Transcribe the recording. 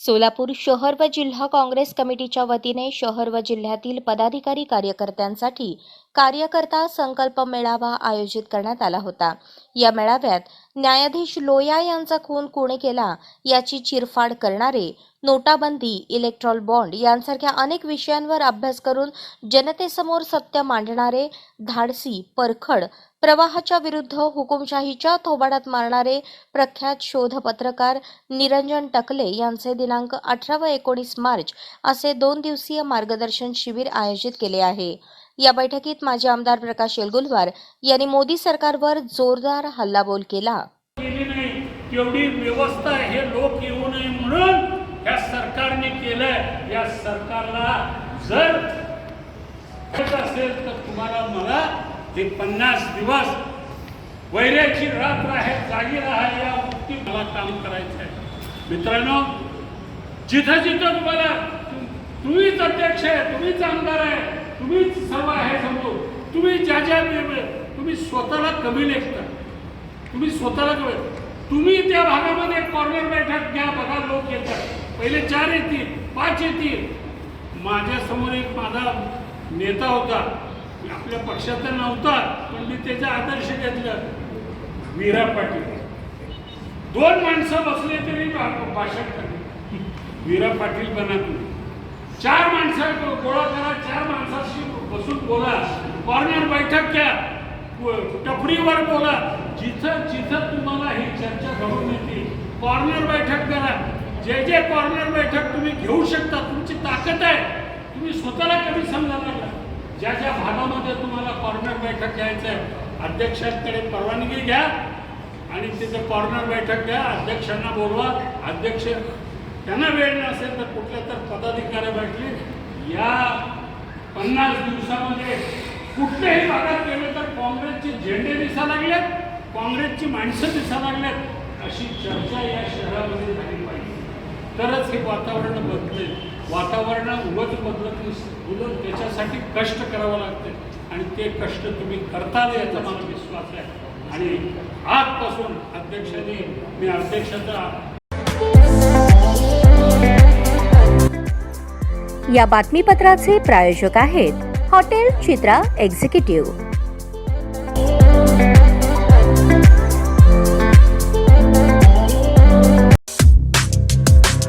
सोलापूर शहर व जिल्हा काँग्रेस कमिटीच्या वतीने शहर व जिल्ह्यातील पदाधिकारी कार्यकर्त्यांसाठी कार्यकर्ता संकल्प मेळावा आयोजित करण्यात आला होता. या मेळाव्यात न्यायाधीश लोया यांचा खून कोणी केला याची चिरफाड करणारे नोटाबंदी इलेक्ट्रॉल बॉन्ड यांसारख्या अनेक विषयांवर अभ्यास करून जनतेसमोर सत्य मांडणारे धाडसी परखड प्रवाहाच्या विरुद्ध हुकुमशाहीच्या थोबाडात मारणारे प्रख्यात शोधपत्रकार निरंजन टकले यांचे दिनांक अठरा व एकोणीस मार्च असे दोन दिवसीय मार्गदर्शन शिबिर आयोजित केले आहे. या बैठकीत माजी आमदार प्रकाश येलगुलवार यांनी मोदी सरकारवर जोरदार हल्लाबोल केला. एवढी व्यवस्था हे लोक येऊ नये म्हणून या सरकारने केलंय. या सरकारला जर असेल तर तुम्हाला मला ते पन्नास दिवस वैऱ्याची रात्र आहे जागी राहा या वृत्ती मला काम करायचं आहे. मित्रांनो जिथं जिथं तुम्हाला तुम्हीच अध्यक्ष आहे तुम्हीच आमदार आहे तुम्हीच सर्व आहे समोर. तुम्ही ज्या ज्या तुम्ही स्वतःला कमी लेखता. तुम्ही स्वतःला कमी तुम्ही त्या भागामध्ये कॉर्नर बैठक घ्या बघा लोक येतात. पहिले चार येतील पाच येतील. माझ्यासमोर एक माझा नेता होता. आपल्या पक्षात नव्हता पण मी त्याचा आदर्श घेतला. वीरा पाटील. दोन माणसं बसले तरी भाषण करते वीरा पाटील बना तुम्ही. चार माणसं गोळा करा चार माणसाशी बसून बोला. कॉर्नर बैठक घ्या. टपरीवर बोला. जिथं जिथं तुम्हाला ही चर्चा घडून येते कॉर्नर बैठक करा. जे जे कॉर्नर बैठक तुम्ही घेऊ शकता तुमची ताकद आहे. तुम्ही स्वतःला कमी समजायला लागला? ज्या ज्या भागामध्ये तुम्हाला कॉर्नर बैठक घ्यायचं आहे अध्यक्षांकडे परवानगी घ्या आणि तिथे कॉर्नर बैठक घ्या अध्यक्षांना बोलवा. अध्यक्ष त्यांना वेळ नसेल तर कुठल्या तर पदाधिकारी भेटले या पन्नास दिवसामध्ये कुठल्याही भागात गेले तर काँग्रेसचे झेंडे दिसा लागलेत काँग्रेसची माणसं दिसा लागलेत अशी चर्चा या शहरामध्ये झाली पाहिजे. तरच हे वातावरण बदलेल. वातावरण उलट बदलत उलट त्याच्यासाठी कष्ट करावं लागते आणि ते कष्ट तुम्ही करताल याचा मला विश्वास आहे. आणि आजपासून अध्यक्षाने मी अध्यक्षाचा या बातमीपत्राचे प्रायोजक आहेत हॉटेल चित्रा एक्झिक्युटिव्ह.